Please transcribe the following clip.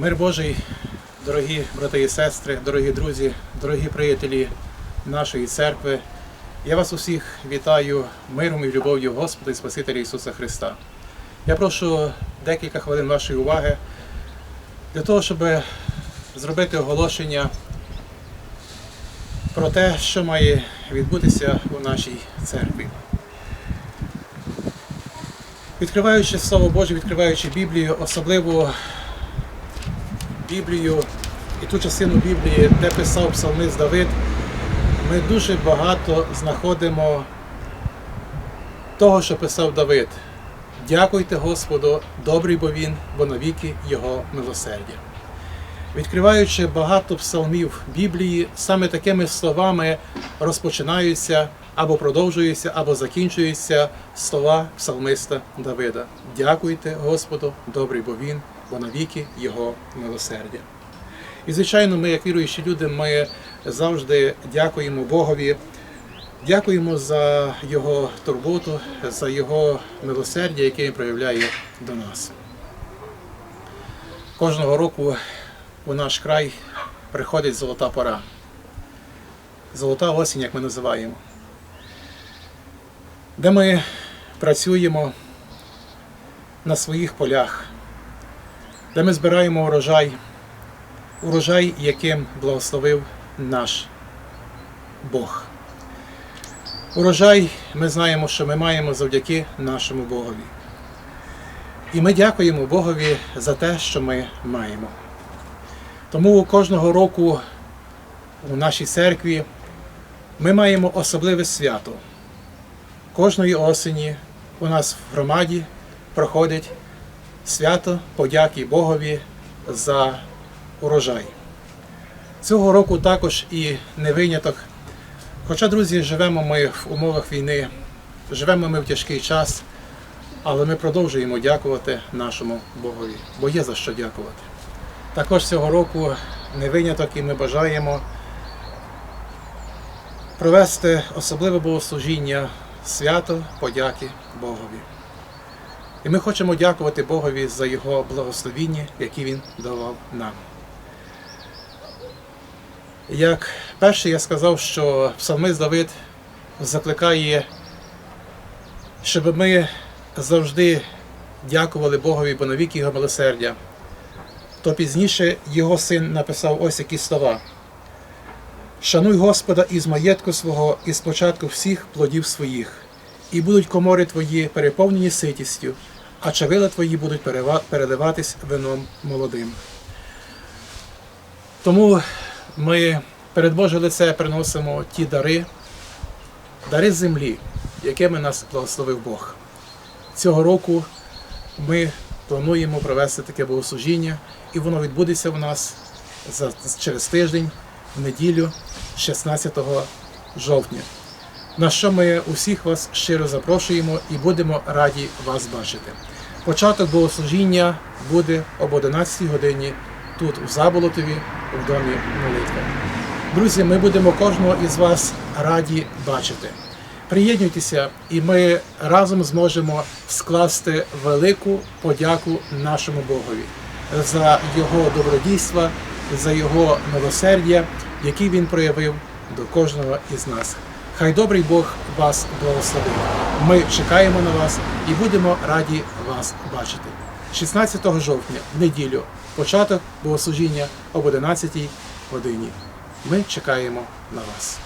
Мир Божий, дорогі брати і сестри, дорогі друзі, дорогі приятелі нашої церкви. Я вас усіх вітаю миром і любов'ю Господа і Спасителя Ісуса Христа. Я прошу декілька хвилин вашої уваги для того, щоб зробити оголошення про те, що має відбутися у нашій церкві. Відкриваючи Слово Боже, відкриваючи Біблію, особливо Біблію і ту частину Біблії, де писав псалмист Давид, ми дуже багато знаходимо того, що писав Давид. Дякуйте Господу, добрий бо він, бо навіки Його милосердя. Відкриваючи багато псалмів Біблії, саме такими словами розпочинаються або продовжуються, або закінчуються слова псалмиста Давида. Дякуйте Господу, добрий бо він, бо навіки Його милосердя. І, звичайно, ми, як віруючі люди, ми завжди дякуємо Богові, дякуємо за Його турботу, за Його милосердя, яке Він проявляє до нас. Кожного року у наш край приходить золота пора. Золота осінь, як ми називаємо, де ми працюємо на своїх полях, де ми збираємо урожай, урожай, яким благословив наш Бог. Урожай ми знаємо, що ми маємо завдяки нашому Богові. І ми дякуємо Богові за те, що ми маємо. Тому кожного року у нашій церкві ми маємо особливе свято. Кожної осені у нас в громаді проходить свято подяки Богові за урожай. Цього року також і не виняток. Хоча, друзі, живемо ми в умовах війни, живемо ми в тяжкий час, але ми продовжуємо дякувати нашому Богові, бо є за що дякувати. Також цього року не виняток і ми бажаємо провести особливе богослужіння свято подяки Богові. І ми хочемо дякувати Богові за Його благословіння, які Він давав нам. Як перше я сказав, що псалмист Давид закликає, щоб ми завжди дякували Богові, бо навіки Його милосердя то пізніше його син написав ось які слова. Шануй Господа із маєтку свого, і з початку всіх плодів своїх, і будуть комори твої переповнені ситістю, а чавила твої будуть переливатись вином молодим. Тому ми перед Боже лице приносимо ті дари, дари землі, якими нас благословив Бог. Цього року ми плануємо провести таке богослужіння, і воно відбудеться у нас через тиждень, в неділю, 16 жовтня. На що ми усіх вас щиро запрошуємо і будемо раді вас бачити. Початок богослужіння буде об 11 годині тут, у Заболотові, в домі молитви. Друзі, ми будемо кожного із вас раді бачити. Приєднуйтеся, і ми разом зможемо скласти велику подяку нашому Богові за його добродійства, за його милосердя, які він проявив до кожного із нас. Хай добрий Бог вас благословить. Ми чекаємо на вас і будемо раді вас бачити. 16 жовтня, в неділю, початок богослужіння об 11 годині. Ми чекаємо на вас.